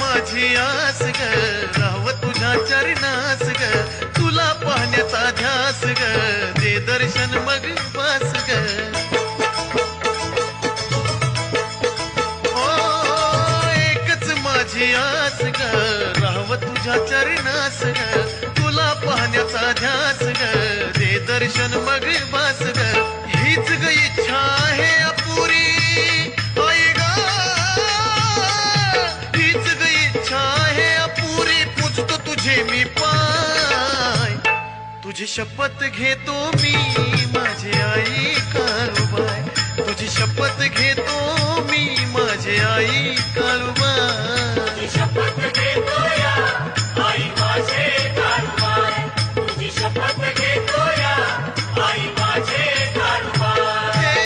माझी आस ग राव तुझ्या चरणास ग तुला पाहण्याचा ध्यास ग दे दर्शन मग पास ग. माझी आस ग राव तुझ्या चरणास ग तुला पाहण्याचा ध्यास ग दे दर्शन मग तुझे मी पाय तुझी शपथ घेतो मी माझे आई कालूबाय तुझी शपथ घेतो मी माझे आई कालूबाय